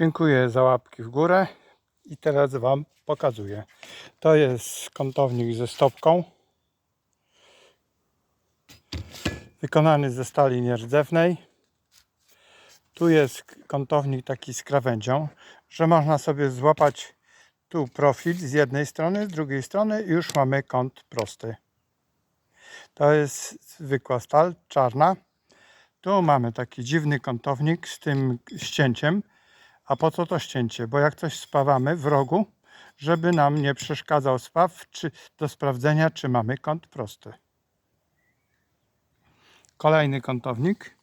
Dziękuję za łapki w górę i teraz Wam pokazuję. To jest kątownik ze stopką. Wykonany ze stali nierdzewnej. Tu jest kątownik taki z krawędzią, że można sobie złapać tu profil z jednej strony, z drugiej strony i już mamy kąt prosty. To jest zwykła stal, czarna. Tu mamy taki dziwny kątownik z tym ścięciem. A po co to ścięcie? Bo jak coś spawamy w rogu, żeby nam nie przeszkadzał spaw, czy do sprawdzenia, czy mamy kąt prosty. Kolejny kątownik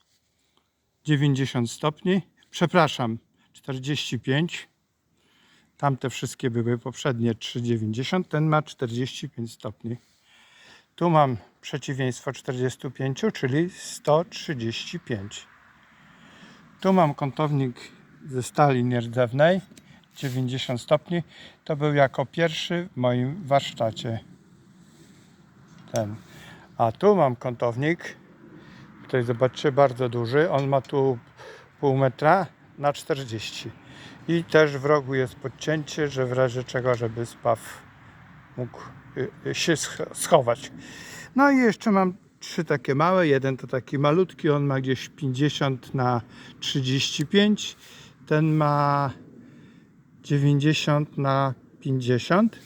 90 stopni, przepraszam, 45. Tamte wszystkie były poprzednie 3,90, ten ma 45 stopni. Tu mam przeciwieństwo 45, czyli 135. Tu mam kątownik ze stali nierdzewnej 90 stopni. To był jako pierwszy w moim warsztacie. Ten. A tu mam kątownik. Tutaj zobaczcie, bardzo duży. On ma tu pół metra na 40. I też w rogu jest podcięcie, że w razie czego, żeby spaw mógł y, y, się sch- schować. No i jeszcze mam trzy takie małe. Jeden to taki malutki, on ma gdzieś 50 na 35. Ten ma 90 na 50.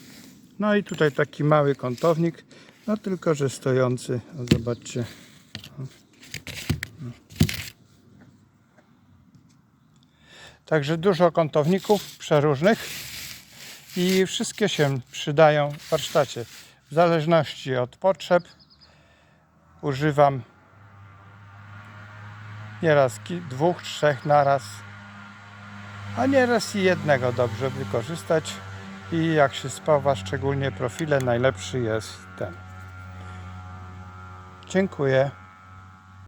No i tutaj taki mały kątownik, no tylko że stojący. O, zobaczcie. Także dużo kątowników przeróżnych i wszystkie się przydają w warsztacie. W zależności od potrzeb używam nieraz dwóch, trzech naraz, a nieraz i jednego dobrze wykorzystać. I jak się spawa, szczególnie profile, najlepszy jest ten. Dziękuję.